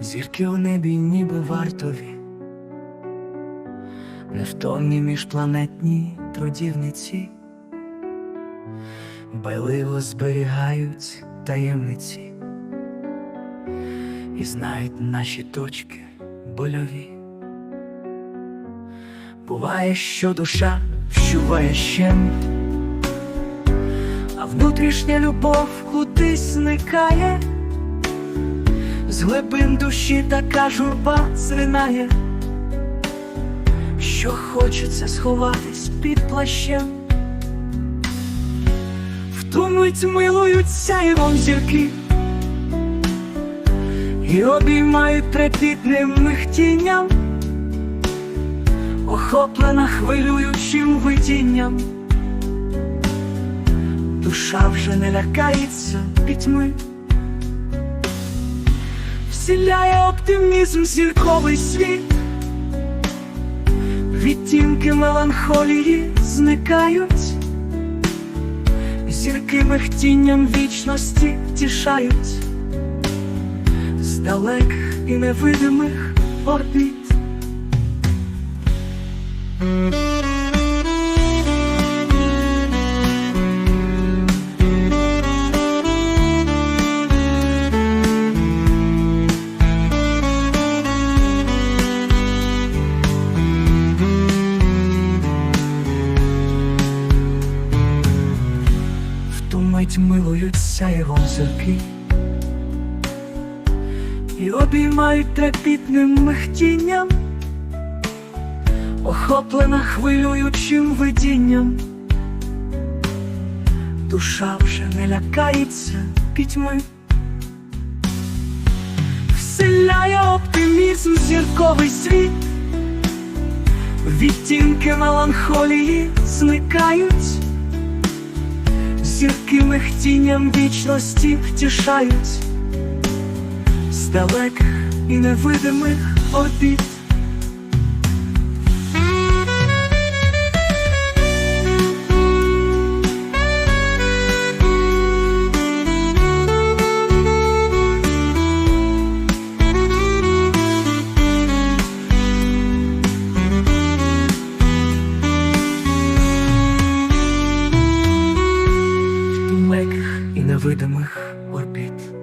Зірки у небі ніби вартові, невтомні міжпланетні трудівниці, байливо зберігають таємниці. І знають наші точки больові. Буває, що душа вщуває щем, а внутрішня любов кудись зникає, з глибин душі така журба зринає, що хочеться сховатись під плащем. В ту мить милуються і вам зірки, і обіймають трепітним михтінням, охоплена хвилюючим видінням. Душа вже не лякається пітьми, вселяє оптимізм зірковий світ, відтінки меланхолії зникають, зірки михтінням вічності тішають, з далеких і невидимих орбіт. Мить милуються його зірки. І обіймають трепітним михтінням, охоплена хвилюючим видінням, душа вже не лякається пітьми, вселяє оптимізм зірковий світ, відтінки меланхолії зникають. Зірки хтінням вічності втішають з далеких і невидимих обід. невидимих орбіт.